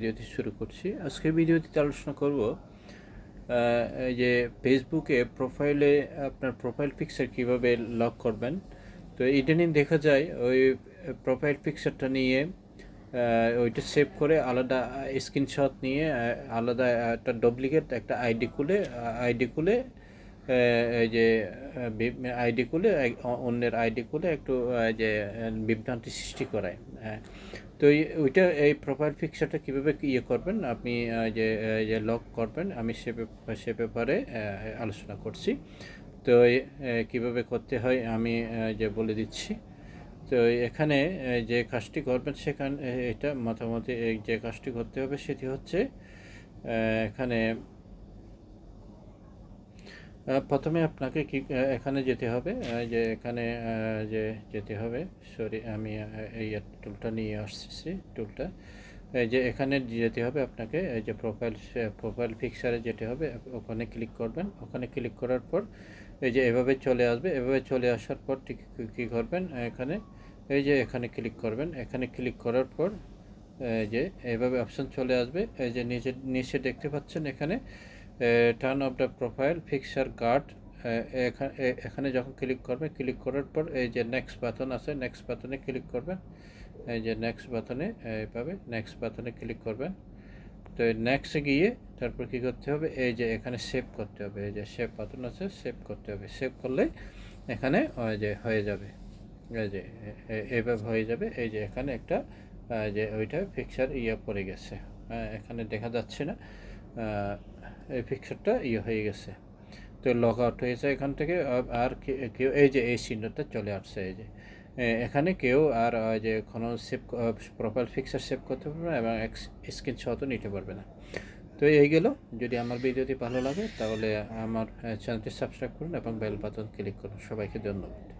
ভিডিওটি শুরু করছি। আজকে ভিডিওটিতে আলোচনা করব যে ফেসবুকে প্রোফাইলে আপনার প্রোফাইল পিকচার কীভাবে লক করবেন। তো এটা নিয়ে দেখা যায়, ওই প্রোফাইল পিকচারটা নিয়ে ওইটা সেভ করে আলাদা স্ক্রিনশট নিয়ে আলাদা একটা ডুপ্লিকেট একটা আইডি খুলে আইডি খুলে এই যে আইডি খুলে অন্যের আইডি খুলে একটু যে বিভ্রান্তি সৃষ্টি করায় হ্যাঁ তো ওইটা, এই প্রোফাইল পিকচারটা কীভাবে ইয়ে করবেন? আপনি যে যে লক করবেন, আমি সে সে ব্যাপারে আলোচনা করছি। তো কীভাবে করতে হয় আমি যে, বলে দিচ্ছি। তো এখানে যে কাজটি করবেন সেখানে এটা মোটামুটি যে কাজটি করতে হবে সেটি হচ্ছে এখানে প্রথমে আপনাকে কি এখানে যেতে হবে যে এখানে যে যেতে হবে। সরি আমি এই টুলটা নিয়ে আসছি টুলটা যে এখানে যেতে হবে আপনাকে, এই যে প্রোফাইল প্রোফাইল পিকচারে যেতে হবে। ওখানে ক্লিক করবেন। ওখানে ক্লিক করার পর এই যে এভাবে চলে আসবে। এভাবে চলে আসার পর ঠিক কী করবেন এখানে? এই যে এখানে ক্লিক করবেন। এখানে ক্লিক করার পর, এই যে এভাবে অপশান চলে আসবে। এই যে নিচে নিচে দেখতে পাচ্ছেন এখানে turn off the profile fixer guard এখানে যখন ক্লিক করবে ক্লিক করার পর এই যে নেক্সট বাটন আছে নেক্সট বাটনে ক্লিক করবেন এই যে নেক্সট বাটনে এইভাবে নেক্সট বাটনে ক্লিক করবেন তো নেক্সটে গিয়ে তারপর কী করতে হবে? এই যে এখানে সেভ করতে হবে। এই যে সেভ বাটন আছে সেভ করতে হবে। সেভ করলে এখানে ওই যে হয়ে যাবে। এই যে এ- এ- এইভাবে হয়ে যাবে। এই যে এখানে একটা যে ওইটা ফিক্সার ইয়ে পড়ে গেছে। হ্যাঁ, এখানে দেখা যাচ্ছে না। এই পিকচারটা ইয়ে হয়ে গেছে। তো লগ আউট হয়েছে এখান থেকে আর কেউ, এই যে এই চিহ্নটা চলে আসছে, এই যে। এখানে কেউ আর যে কোনো সেভ প্রোফাইল পিকচার সেভ করতে পারবে না এবং স্ক্রিনশটও নিতে পারবে না। তো এই গেল। যদি আমার ভিডিওটি ভালো লাগে, তাহলে আমার চ্যানেলটি সাবস্ক্রাইব করুন এবং বেল বাটন ক্লিক করুন। সবাইকে ধন্যবাদ।